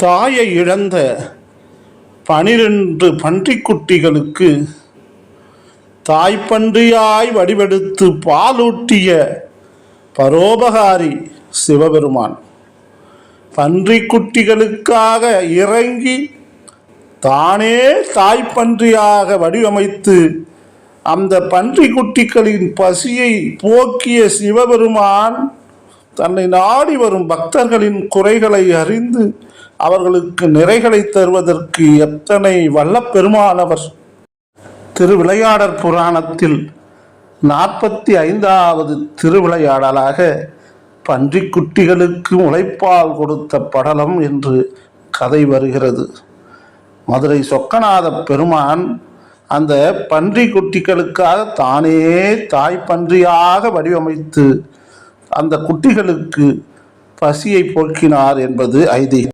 தாயை இழந்த பனிரெண்டு பன்றிக்குட்டிகளுக்கு தாய்ப்பன்றியாய் வடிவெடுத்து பாலூட்டிய பரோபகாரி சிவபெருமான் பன்றிக்குட்டிகளுக்காக இறங்கி தானே தாய்ப்பன்றியாக வடிவமைத்து அந்த பன்றிக்குட்டிகளின் பசியை போக்கிய சிவபெருமான் தன்னை நாடி வரும் பக்தர்களின் குறைகளை அறிந்து அவர்களுக்கு நிறைகளை தருவதற்கு எத்தனை வல்லப்பெருமானவர். திருவிளையாடற் புராணத்தில் நாற்பத்தி ஐந்தாவது திருவிளையாடலாக பன்றிக்குட்டிகளுக்கு முளைப்பால் கொடுத்த படலம் என்று கதை வருகிறது. மதுரை சொக்கநாத பெருமான் அந்த பன்றி குட்டிகளுக்காக தானே தாய் பன்றியாக வடிவமைத்து அந்த குட்டிகளுக்கு பசியை போக்கினார் என்பது ஐதீகம்.